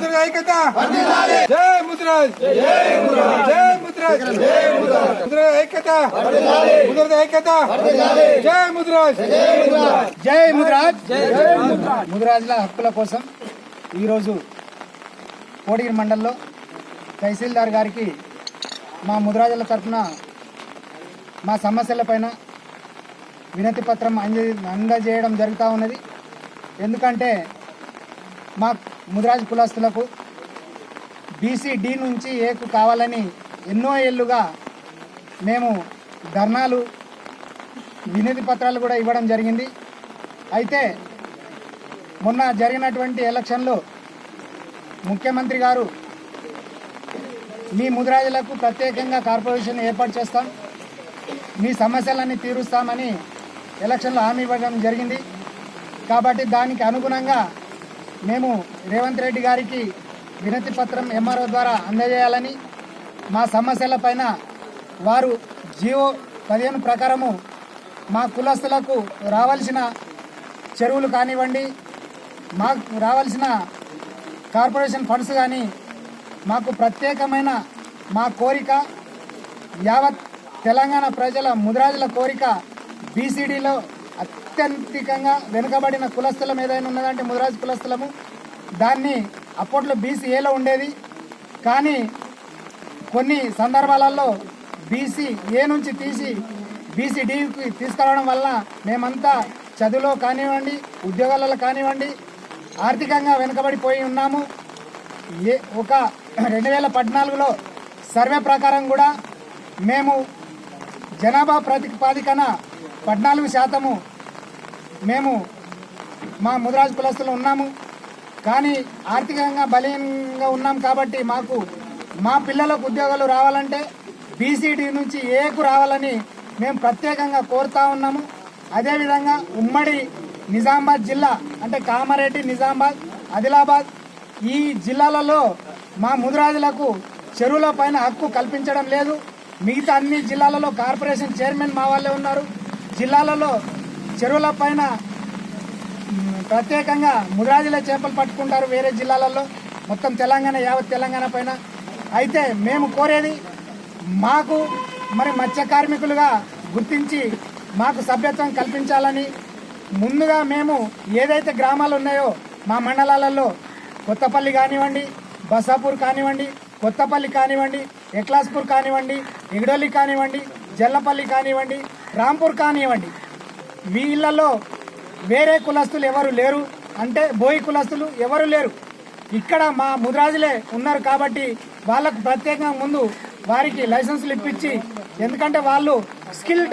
ముద్ర ఐక్యత జై ముద్రాజ్. జై ముద్రాజ్. ముద్ర ఐక్యత. ముద్ర ఐక్యత. జై ముద్రాజ్. జై ముదిరాజ్. ముదిరాజుల హక్కుల కోసం ఈరోజు కోడిగిరి మండలంలో తహసీల్దార్ గారికి మా ముదిరాజుల తరఫున మా సమస్యలపైన వినతి పత్రం అంద అందజేయడం జరుగుతూ ఉన్నది. ఎందుకంటే మా ముదిరాజు కులస్తులకు బీసీ డి నుంచి ఏకు కావాలని ఎన్నో ఏళ్ళుగా మేము ధర్నాలు వినతి పత్రాలు కూడా ఇవ్వడం జరిగింది. అయితే మొన్న జరిగినటువంటి ఎలక్షన్లో ముఖ్యమంత్రి గారు మీ ముదిరాజులకు ప్రత్యేకంగా కార్పొరేషన్ ఏర్పాటు చేస్తాం. మీ సమస్యలన్నీ తీరుస్తామని ఎలక్షన్లో హామీ ఇవ్వడం జరిగింది. కాబట్టి దానికి అనుగుణంగా మేము రేవంత్ రెడ్డి గారికి వినతి పత్రం ఎంఆర్ఓ ద్వారా అందజేయాలని మా సమస్యలపైన వారు జియో పదిహేను ప్రకారము మా కులస్తులకు రావాల్సిన చెరువులు కానివ్వండి మాకు రావాల్సిన కార్పొరేషన్ ఫండ్స్ కానీ మాకు ప్రత్యేకమైన మా కోరిక యావత్ తెలంగాణ ప్రజల ముదిరాజుల కోరిక బీసీడీలో అత్యంతికంగా వెనుకబడిన కులస్థలం ఏదైనా ఉన్నదంటే ముదిరాజు కులస్థలము. దాన్ని అప్పట్లో బీసీఏలో ఉండేది. కానీ కొన్ని సందర్భాలలో బీసీ ఏ నుంచి తీసి బీసీడీకి తీసుకురావడం వల్ల మేమంతా చదువులో కానివ్వండి ఉద్యోగాలలో కానివ్వండి ఆర్థికంగా వెనుకబడిపోయి ఉన్నాము. ఏ ఒక రెండు వేల పద్నాలుగులో సర్వే ప్రకారం కూడా మేము జనాభా ప్రతిపాదికన పద్నాలుగు శాతము మేము మా ముదిరాజు కులస్తులు ఉన్నాము. కానీ ఆర్థికంగా బలీనంగా ఉన్నాం కాబట్టి మాకు మా పిల్లలకు ఉద్యోగాలు రావాలంటే బీసీడీ నుంచి ఏకు రావాలని మేము ప్రత్యేకంగా కోరుతా ఉన్నాము. అదేవిధంగా ఉమ్మడి నిజామాబాద్ జిల్లా అంటే కామారెడ్డి నిజామాబాద్ ఆదిలాబాద్ ఈ జిల్లాలలో మా ముదిరాజులకు చెరువుల పైన హక్కు కల్పించడం లేదు. మిగతా అన్ని జిల్లాలలో కార్పొరేషన్ చైర్మన్ మా వాళ్ళే ఉన్నారు. జిల్లాలలో చెరువుల పైన ప్రత్యేకంగా ముదిరాజులే చేపలు పట్టుకుంటారు వేరే జిల్లాలలో. మొత్తం తెలంగాణ యావత్ తెలంగాణ పైన. అయితే మేము కోరేది మాకు మరి మత్స్య కార్మికులుగా గుర్తించి మాకు సభ్యత్వం కల్పించాలని. ముందుగా మేము ఏదైతే గ్రామాలు ఉన్నాయో మా మండలాలలో కొత్తపల్లి కానివ్వండి బసాపూర్ కానివ్వండి కొత్తపల్లి కానివ్వండి ఎక్లాస్పూర్ కానివ్వండి ఎగడోలి కానివ్వండి జల్లపల్లి కానివ్వండి రాంపూర్ కానివ్వండి. వీళ్ళలో వేరే కులస్తులు ఎవరు లేరు అంటే బోయి కులస్తులు ఎవరు లేరు. ఇక్కడ మా ముదిరాజులే ఉన్నారు కాబట్టి వాళ్ళకు ప్రత్యేకంగా ముందు వారికి లైసెన్సులు ఇప్పించి ఎందుకంటే వాళ్ళు స్కిల్